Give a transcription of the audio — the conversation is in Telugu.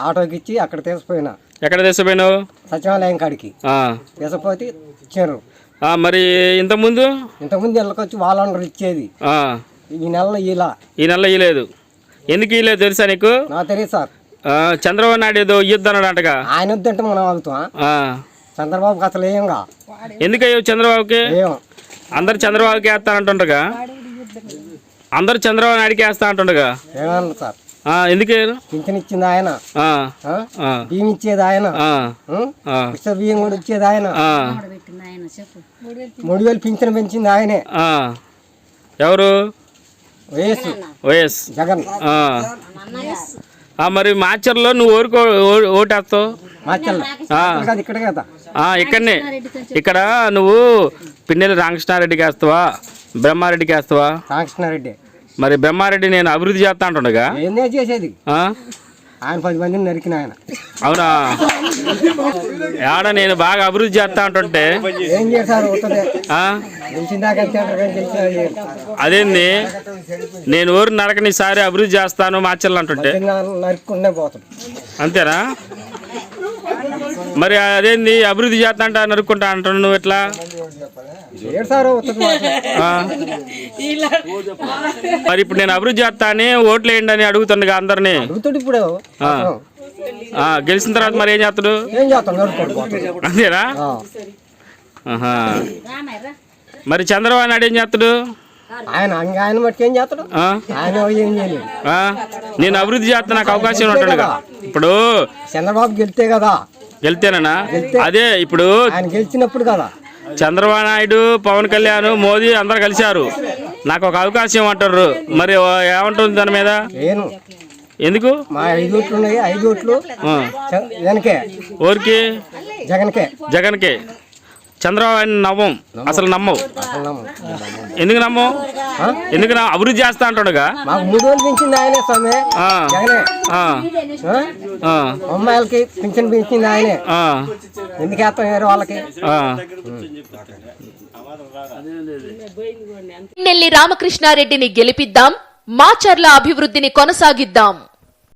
ఆటోకి ఇచ్చి అక్కడ తీసుకుపోయినా. ఎక్కడ తీసుకుపోయినావు? సచివాలయం కాడికి. తీసుకుపోతే ఇచ్చారు. మరి ఇంతకుముందు? ఇంతకుముందు ఇళ్ళకొచ్చి వాళ్ళందరూ ఇచ్చేది. ఈ నెలలో ఇలా ఈ నెల ఇయ్యలేదు. ఎందుకు ఇయ్యలేదు తెలుసా నీకు? నాకు తెలియదు సార్. ఆ, చంద్రబాబు నాయుడు ఏదో ఇయ్యొద్దన్నాడంటగా ఆయన వద్దంటే మనం ఆగుతాం ఆ. చంద్రబాబుకి అసలు ఏంగా ఎందుకు అయ్యో చంద్రబాబుకి? అందరు చంద్రబాబుకి వేస్తానంటుండగా. అందరు చంద్రబాబు నాయుడికి వేస్తా అంటుండగా ఏమన్నా సార్? ఎందుకు పింఛన్ ఇచ్చింది ఆయన. బియ్యం ఇచ్చేది ఆయన. బియ్యం కూడా ఇచ్చేది ఆయన. మూడు వేలు పింఛన్ పెంచింది ఆయనే. ఎవరు? వయస్సు వైఎస్. జగన్. మరి మాచర్లో నువ్వు ఓరుకో ఓటేస్తావు? ఇక్కడ కదా. ఇక్కడనే. ఇక్కడ నువ్వు పిన్నెల రామకృష్ణారెడ్డికి వేస్తావా? బ్రహ్మారెడ్డికి వేస్తావా? రామకృష్ణారెడ్డి. మరి బ్రహ్మారెడ్డి నేను అభివృద్ధి చేస్తా అంటుండగా? చేసేది? ఆయన పది మందిని నరికిన ఆయన. అవునా? ఆడ నేను బాగా అభివృద్ధి చేస్తా అంటుంటే? ఏం చేశారు అదేంది? నేను ఊరు నరకని సారి అభివృద్ధి చేస్తాను మార్చాలి అంటుంటే. నరుక్కుండే పోతాం అంతేనా? మరి అదేంది అభివృద్ధి చేస్తా అంట నరుక్కుంటా అంటున్నావు నువ్వు ఎట్లా? మరి ఇప్పుడు నేను అభివృద్ధి చేస్తా అని ఓట్లు వేయండి అని అడుగుతుండగా అందరినీ గెలిచిన తర్వాత మరి ఏం చేస్తాడు. ఆహా. మరి చంద్రబాబు నాయుడు ఏం చేస్తాడు? ఆయన ఆయన మట్టుకు ఏం చేస్తాడు? ఆయన ఏం చేయలేదు. ఆ? నేను అభివృద్ధి చేస్తా నాకు అవకాశం ఉంటుండగా. ఇప్పుడు చంద్రబాబు గెలితే కదా. గెలితేనా అదే ఇప్పుడు ఆయన గెలిచినప్పుడు కదా. చంద్రబాబు నాయుడు పవన్ కళ్యాణ్ మోదీ అందరు కలిశారు. నాకు ఒక అవకాశం అంటారు మరి ఏమంటుంది దాని మీద? నేను. ఎందుకు? మా ఐదు ఓట్లు ఉన్నాయి. ఐదు ఓట్లు ఆ. చ- వెనకే ఊరికి జగన్కే. జగన్కి. చంద్రబాబు నమ్మం అసలు నమ్మవు. ఎందుకు నమ్మం ఎందుకు నమ్మ- అభివృద్ధి చేస్తా అంటాడుగా? మూడు పెంచింది ఆయనే స్వామి. అమ్మాయిలకి పింఛన్ పెంచింది ఆయనే. ఆ, ఎందుకు వేస్తాం వేరే వాళ్ళకి. నెల్లి రామకృష్ణారెడ్డిని గెలిపిద్దాం మాచర్ల అభివృద్ధిని కొనసాగిద్దాం.